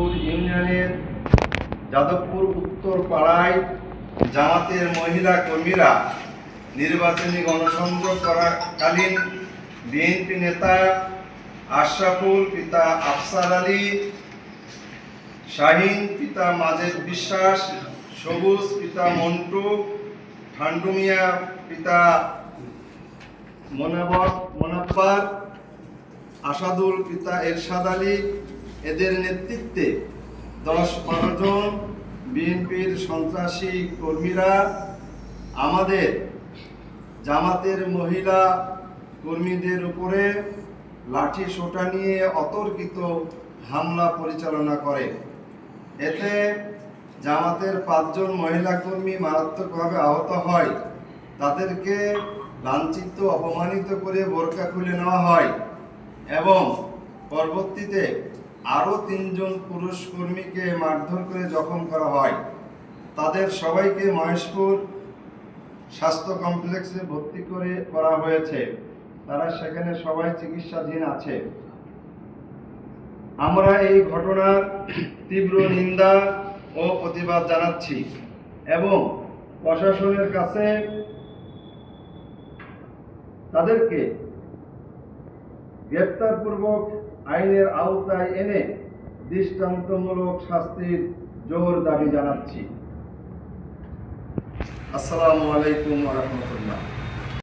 যাদবপুর ইউনিয়নের যাদবপুর উত্তর পাড়ায় জামাতের মহিলা কর্মীরা নির্বাচনী গণসংযোগ করাকালীন বিএনপি নেতা আশরাফুল পিতা আফসার আলী, শাহিন পিতা মাজেদ বিশ্বাস, সবুজ পিতা মন্টু, ঠান্ডু মিয়া পিতা মোনাবর মোনাব্বার, আসাদুল পিতা এরশাদ আলী এদের নেতৃত্বে দশ বারো জন বিএনপির সন্ত্রাসী কর্মীরা, আমাদের জামাতের মহিলা কর্মীদের উপরে লাঠি সোটা নিয়ে অতর্কিত হামলা পরিচালনা করে। এতে জামাতের পাঁচজন মহিলা কর্মী মারাত্মকভাবে আহত হয়। তাদেরকে লাঞ্ছিত, অপমানিত করে বোরকা খুলে নেওয়া হয় এবং পরবর্তীতে আরও তিনজন পুরুষ কর্মীকে মারধর করে জখম করা হয়। তাদের সবাইকে মহেশপুর স্বাস্থ্য কমপ্লেক্সে ভর্তি করে করা হয়েছে। তারা সেখানে সবাই চিকিৎসাধীন আছে। আমরা এই ঘটনার তীব্র নিন্দা ও প্রতিবাদ জানাচ্ছি এবং প্রশাসনের কাছে তাদেরকে গ্রেপ্তারপূর্বক আইনের আওতায় এনে দৃষ্টান্তমূলক শাস্তির জোর দাবি জানাচ্ছি। আসসালামু আলাইকুম রহমতুল্লাহ।